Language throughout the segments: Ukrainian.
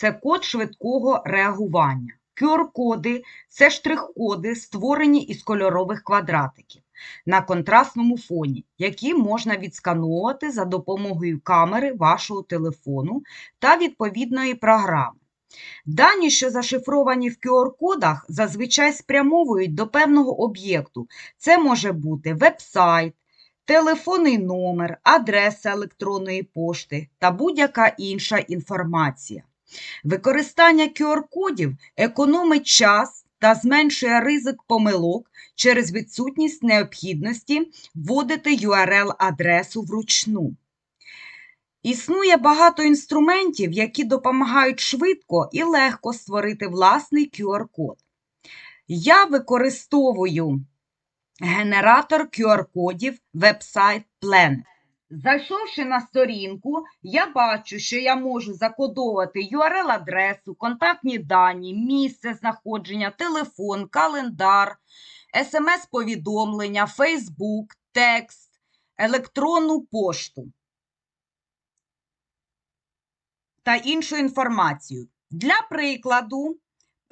Це код швидкого реагування. QR-коди це штрих-коди, створені із кольорових квадратиків на контрастному фоні, які можна відсканувати за допомогою камери вашого телефону та відповідної програми. Дані, що зашифровані в QR-кодах, зазвичай спрямовують до певного об'єкту. Це може бути веб-сайт, телефонний номер, адреса електронної пошти та будь-яка інша інформація. Використання QR-кодів економить час та зменшує ризик помилок через відсутність необхідності вводити URL-адресу вручну. Існує багато інструментів, які допомагають швидко і легко створити власний QR-код. Я використовую генератор QR-кодів веб-сайт Planet. Зайшовши на сторінку, я бачу, що я можу закодовувати URL-адресу, контактні дані, місце знаходження, телефон, календар, смс-повідомлення, Facebook, текст, електронну пошту та іншу інформацію. Для прикладу,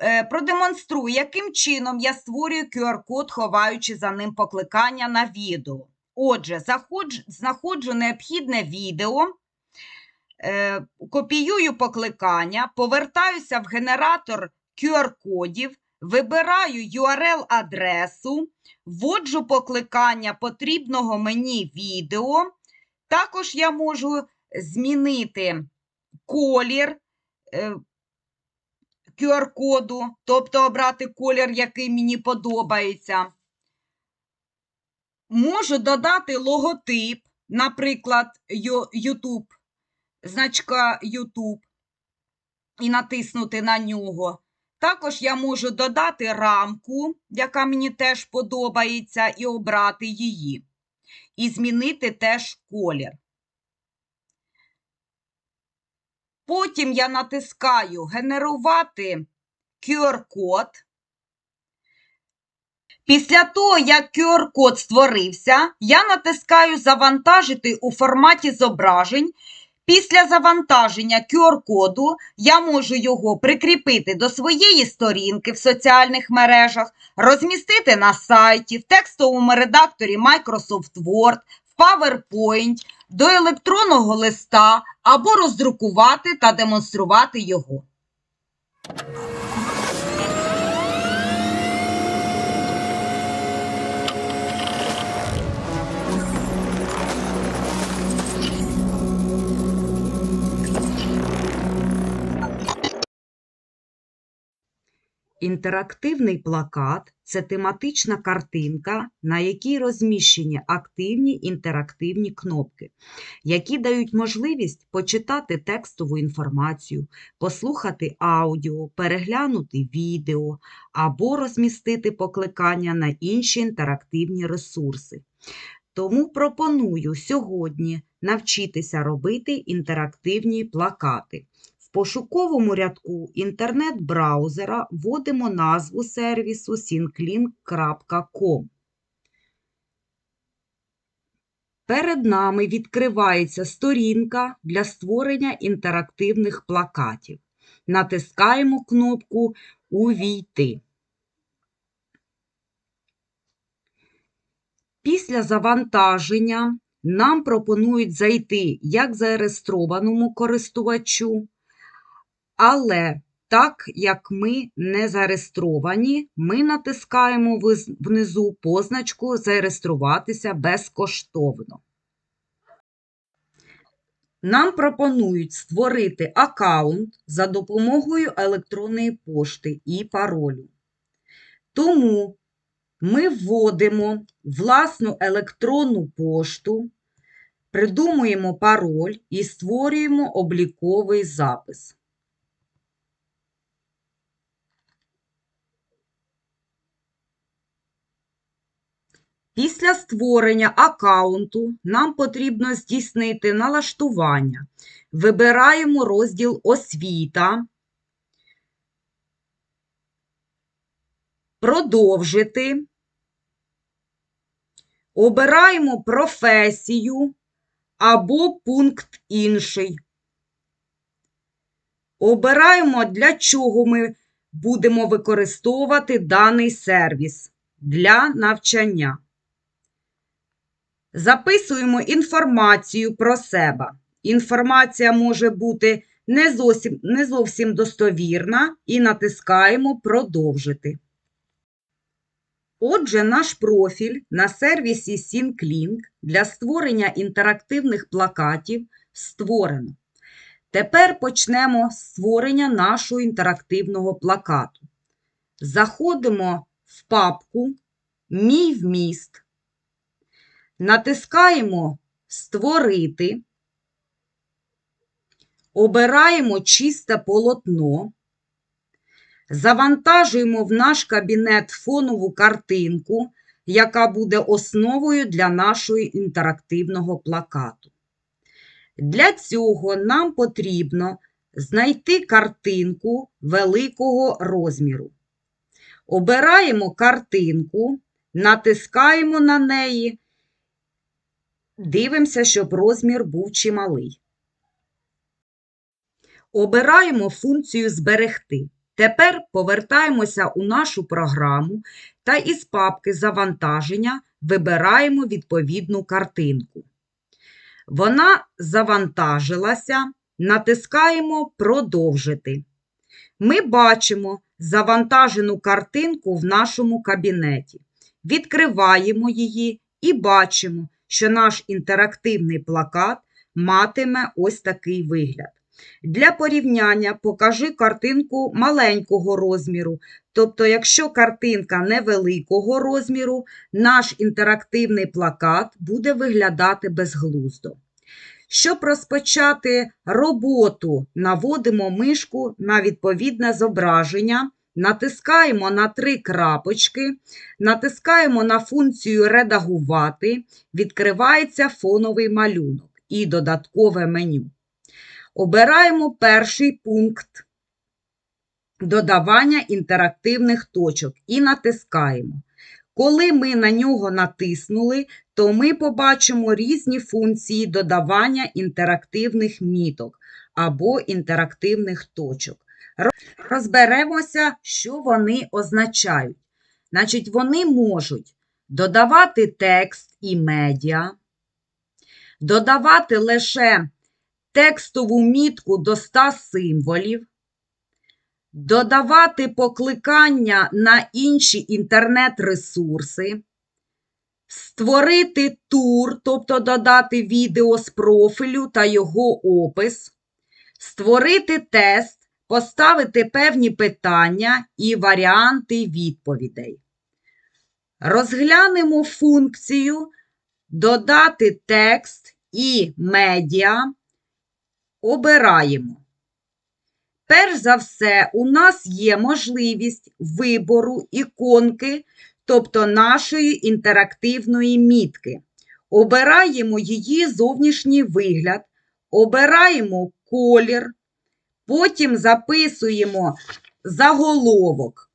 е, продемонструю, яким чином я створюю QR-код, ховаючи за ним покликання на відео. Отже, заходжу, знаходжу необхідне відео, е, копіюю покликання, повертаюся в генератор QR-кодів, вибираю URL-адресу, вводжу покликання потрібного мені відео. Також я можу змінити колір е, QR-коду, тобто обрати колір, який мені подобається. Можу додати логотип, наприклад, YouTube, значка YouTube, і натиснути на нього. Також я можу додати рамку, яка мені теж подобається, і обрати її. І змінити теж колір. Потім я натискаю Генерувати QR-код. Після того, як QR-код створився, я натискаю Завантажити у форматі зображень. Після завантаження QR-коду я можу його прикріпити до своєї сторінки в соціальних мережах, розмістити на сайті, в текстовому редакторі Microsoft Word, в PowerPoint, до електронного листа або роздрукувати та демонструвати його. Інтерактивний плакат це тематична картинка, на якій розміщені активні інтерактивні кнопки, які дають можливість почитати текстову інформацію, послухати аудіо, переглянути відео або розмістити покликання на інші інтерактивні ресурси. Тому пропоную сьогодні навчитися робити інтерактивні плакати. В пошуковому рядку інтернет-браузера вводимо назву сервісу synclink.com. Перед нами відкривається сторінка для створення інтерактивних плакатів. Натискаємо кнопку Увійти. Після завантаження нам пропонують зайти як зареєстрованому користувачу, але так як ми не зареєстровані, ми натискаємо внизу позначку Зареєструватися безкоштовно. Нам пропонують створити аккаунт за допомогою електронної пошти і паролю. Тому ми вводимо власну електронну пошту, придумуємо пароль і створюємо обліковий запис. Після створення аккаунту нам потрібно здійснити налаштування. Вибираємо розділ Освіта. Продовжити. Обираємо професію або пункт інший. Обираємо, для чого ми будемо використовувати даний сервіс для навчання. Записуємо інформацію про себе. Інформація може бути не зовсім, не зовсім достовірна і натискаємо Продовжити. Отже, наш профіль на сервісі SyncLink для створення інтерактивних плакатів створено. Тепер почнемо з створення нашого інтерактивного плакату. Заходимо в папку Мій вміст, натискаємо Створити, обираємо чисте полотно, завантажуємо в наш кабінет фонову картинку, яка буде основою для нашого інтерактивного плакату. Для цього нам потрібно знайти картинку великого розміру. Обираємо картинку, натискаємо на неї, дивимося, щоб розмір був чималий. Обираємо функцію Зберегти. Тепер повертаємося у нашу програму та із папки Завантаження вибираємо відповідну картинку. Вона завантажилася, натискаємо Продовжити. Ми бачимо завантажену картинку в нашому кабінеті. Відкриваємо її і бачимо, що наш інтерактивний плакат матиме ось такий вигляд. Для порівняння покажи картинку маленького розміру. Тобто, якщо картинка невеликого розміру, наш інтерактивний плакат буде виглядати безглуздо. Щоб розпочати роботу, наводимо мишку на відповідне зображення, натискаємо на три крапочки, натискаємо на функцію Редагувати, відкривається фоновий малюнок і додаткове меню. Обираємо перший пункт додавання інтерактивних точок і натискаємо. Коли ми на нього натиснули, то ми побачимо різні функції додавання інтерактивних міток або інтерактивних точок. Розберемося, що вони означають. Значить, вони можуть додавати текст і медіа, додавати лише текстову мітку до 100 символів, додавати покликання на інші інтернет-ресурси, створити тур, тобто додати відео з профілю та його опис, створити тест, поставити певні питання і варіанти відповідей. Розглянемо функцію додати текст і медіа. Обираємо. Перш за все, у нас є можливість вибору іконки, тобто нашої інтерактивної мітки. Обираємо її зовнішній вигляд, обираємо колір, потім записуємо заголовок.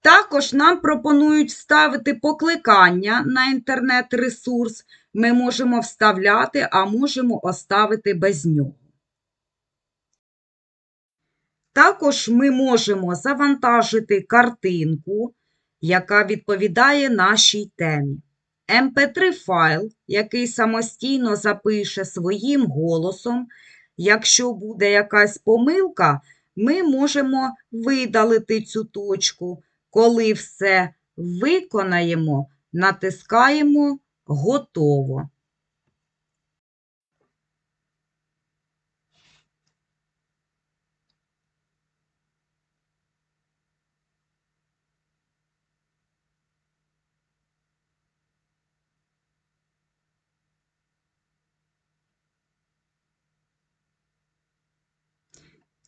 Також нам пропонують вставити покликання на інтернет-ресурс. Ми можемо вставляти, а можемо оставити без нього. Також ми можемо завантажити картинку, яка відповідає нашій темі. MP3 файл, який самостійно запише своїм голосом. Якщо буде якась помилка, ми можемо видалити цю точку. Коли все виконаємо, натискаємо Готово.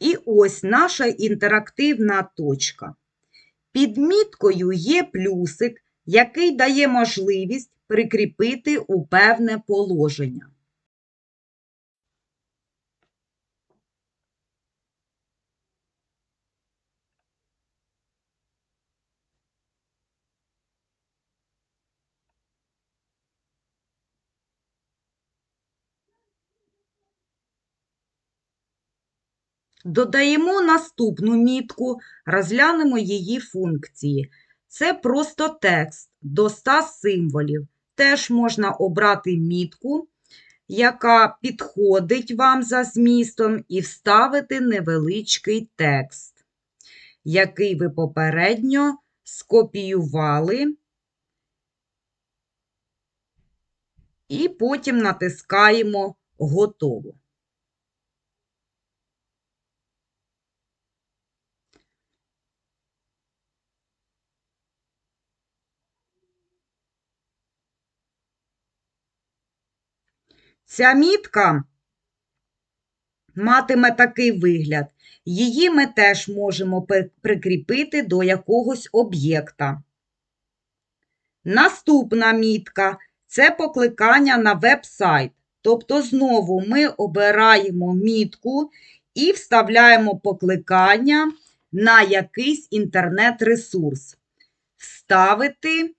І ось наша інтерактивна точка. Під міткою є плюсик, який дає можливість прикріпити у певне положення. Додаємо наступну мітку, розглянемо її функції. Це просто текст до 100 символів. Теж можна обрати мітку, яка підходить вам за змістом, і вставити невеличкий текст, який ви попередньо скопіювали. І потім натискаємо Готово. Ця мітка матиме такий вигляд. Її ми теж можемо прикріпити до якогось об'єкта. Наступна мітка це покликання на веб-сайт. Тобто, знову ми обираємо мітку і вставляємо покликання на якийсь інтернет-ресурс. Вставити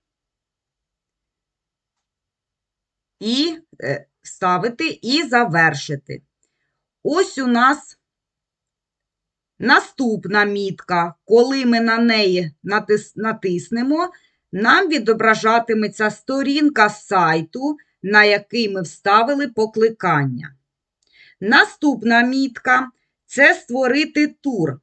і е, вставити і завершити. Ось у нас наступна мітка. Коли ми на неї натис- натиснемо, нам відображатиметься сторінка сайту, на який ми вставили покликання. Наступна мітка це створити тур.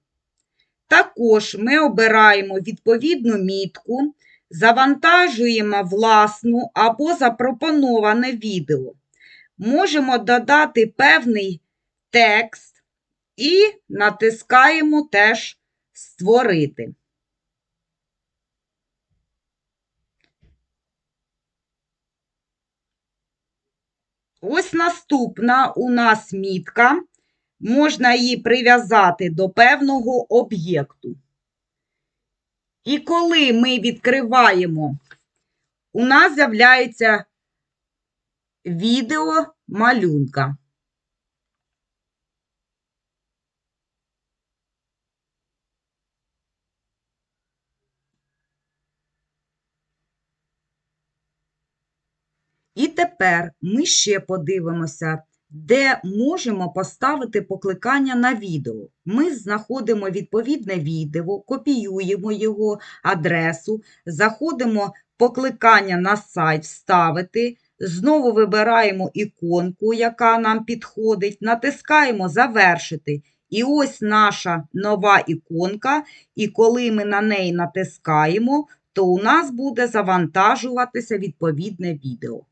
Також ми обираємо відповідну мітку, завантажуємо власну або запропоноване відео. Можемо додати певний текст і натискаємо теж Створити. Ось наступна у нас мітка. Можна її прив'язати до певного об'єкту. І коли ми відкриваємо, у нас з'являється відео малюнка. І тепер ми ще подивимося, де можемо поставити покликання на відео. Ми знаходимо відповідне відео, копіюємо його адресу, заходимо покликання на сайт вставити, знову вибираємо іконку, яка нам підходить, натискаємо Завершити. І ось наша нова іконка, і коли ми на неї натискаємо, то у нас буде завантажуватися відповідне відео.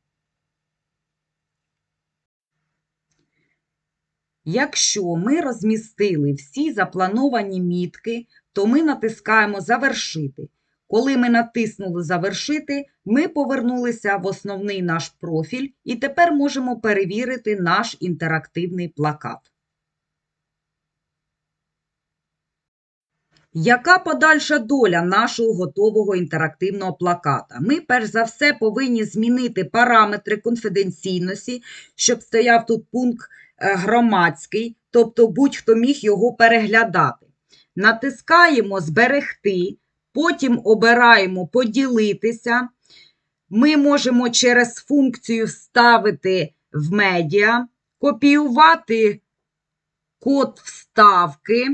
Якщо ми розмістили всі заплановані мітки, то ми натискаємо Завершити. Коли ми натиснули Завершити, ми повернулися в основний наш профіль і тепер можемо перевірити наш інтерактивний плакат. Яка подальша доля нашого готового інтерактивного плаката? Ми, перш за все, повинні змінити параметри конфіденційності, щоб стояв тут пункт е, громадський, тобто будь-хто міг його переглядати. Натискаємо Зберегти, потім обираємо Поділитися. Ми можемо через функцію Вставити в медіа, копіювати код вставки.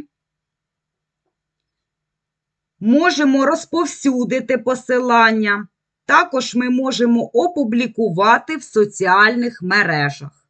Можемо розповсюдити посилання. Також ми можемо опублікувати в соціальних мережах.